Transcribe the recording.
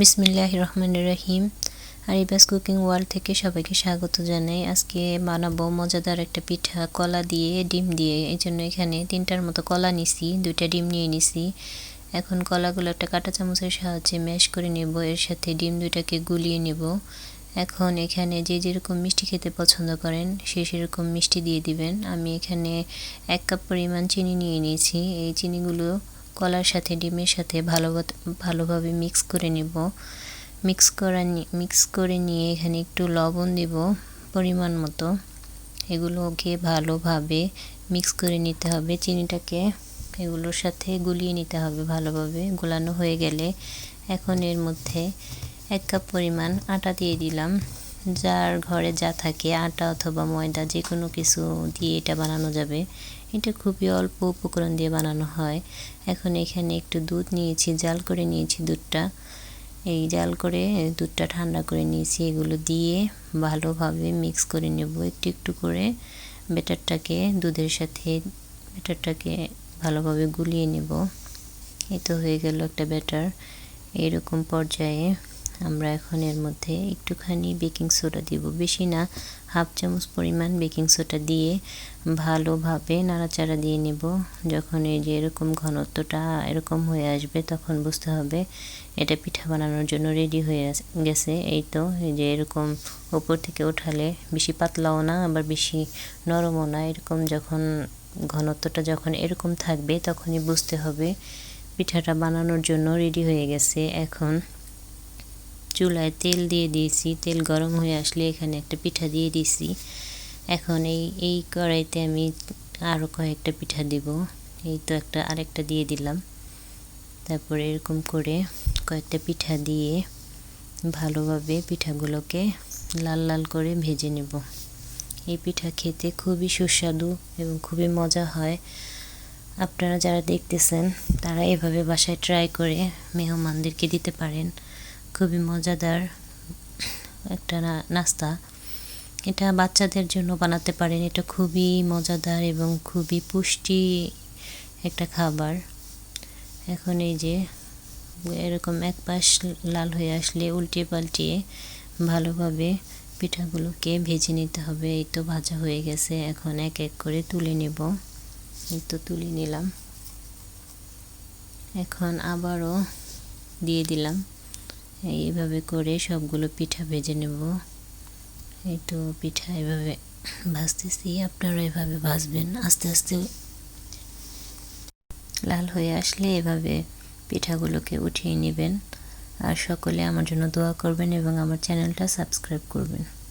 বিসমিল্লাহ রহমান রহিম। আরিবাস কুকিং ওয়ার্ল্ড থেকে সবাইকে স্বাগত জানাই। আজকে বানাবো মজাদার একটা পিঠা, কলা দিয়ে ডিম দিয়ে। এই জন্য এখানে তিনটার মতো কলা নিছি, দুইটা ডিম নিয়ে নিছি। এখন কলাগুলো একটা কাঁটা চামচের সাহায্যে ম্যাশ করে নেব, এর সাথে ডিম দুইটাকে গুলিয়ে নেব। এখন এখানে যে যেরকম মিষ্টি খেতে পছন্দ করেন, সে সেরকম মিষ্টি দিয়ে দিবেন। আমি এখানে এক কাপ পরিমাণ চিনি নিয়ে নিয়েছি। এই চিনিগুলো কলার সাথে, ডিমের সাথে ভালো ভালোভাবে মিক্স করে নেব। মিক্স করা মিক্স করে নিয়ে এখানে একটু লবণ দেব পরিমাণ মতো। এগুলোকে ভালোভাবে মিক্স করে নিতে হবে। চিনিটাকে এগুলোর সাথে গুলিয়ে নিতে হবে ভালোভাবে। গোলানো হয়ে গেলে এখন এর মধ্যে এক কাপ পরিমাণ আটা দিয়ে দিলাম। যার ঘরে যা থাকে, আটা অথবা ময়দা যে কোনো কিছু দিয়ে এটা বানানো যাবে। এটা খুবই অল্প উপকরণ দিয়ে বানানো হয়। এখন এখানে একটু দুধ নিয়েছি, জাল করে নিয়েছি দুধটা। এই জাল করে দুধটা ঠান্ডা করে নিয়েছি। এগুলো দিয়ে ভালোভাবে মিক্স করে নেব। একটু একটু করে ব্যাটারটাকে, দুধের সাথে ব্যাটারটাকে ভালোভাবে গুলিয়ে নেব। এ তো হয়ে গেল একটা ব্যাটার। এরকম পর্যায়ে আমরা এখন এর মধ্যে একটুখানি বেকিং সোডা দিব। বেশি না, হাফ চামচ পরিমাণ বেকিং সোডা দিয়ে ভালোভাবে নাড়াচাড়া দিয়ে নেব। যখন এই যে এরকম ঘনত্বটা এরকম হয়ে আসবে, তখন বুঝতে হবে এটা পিঠা বানানোর জন্য রেডি হয়ে গেছে। এই তো, এই যে এরকম ওপর থেকে ওঠালে বেশি পাতলাও না, আবার বেশি নরমও না। এরকম যখন ঘনত্বটা যখন এরকম থাকবে, তখনই বুঝতে হবে পিঠাটা বানানোর জন্য রেডি হয়ে গেছে। এখন চুলায় তেল দিয়ে দিয়েছি। তেল গরম হয়ে আসলে এখানে একটা পিঠা দিয়ে দিয়েছি এখন এই এই কড়াইতে আমি আরও কয়েকটা পিঠা দিব। এই তো একটা, আরেকটা দিয়ে দিলাম। তারপরে এরকম করে কয়েকটা পিঠা দিয়ে ভালোভাবে পিঠাগুলোকে লাল লাল করে ভেজে নেব। এই পিঠা খেতে খুবই সুস্বাদু এবং খুবই মজা হয়। আপনারা যারা দেখতেছেন, তারা এভাবে বাসায় ট্রাই করে মেহমানদেরকে দিতে পারেন। খুবই মজাদার একটা নাস্তা। এটা বাচ্চাদের জন্য বানাতে পারেন। এটা খুবই মজাদার এবং খুবই পুষ্টি একটা খাবার। এখন এই যে এরকম এক পাশ লাল হয়ে আসলে উল্টিয়ে পাল্টিয়ে ভালোভাবে পিঠাগুলোকে ভেজে নিতে হবে। এই তো ভাজা হয়ে গেছে। এখন এক এক করে তুলে নেব। এই তো তুলে নিলাম। এখন আবারও দিয়ে দিলাম। এইভাবে করে সবগুলো পিঠা ভেজে নেব। এই তো পিঠা এভাবে ভাজতেছি, আপনারা এভাবে ভাজবেন আস্তে আস্তে। লাল হয়ে আসলে এভাবে পিঠাগুলোকে উঠিয়ে নেবেন। আর সকলে আমার জন্য দোয়া করবেন এবং আমার চ্যানেলটা সাবস্ক্রাইব করবেন।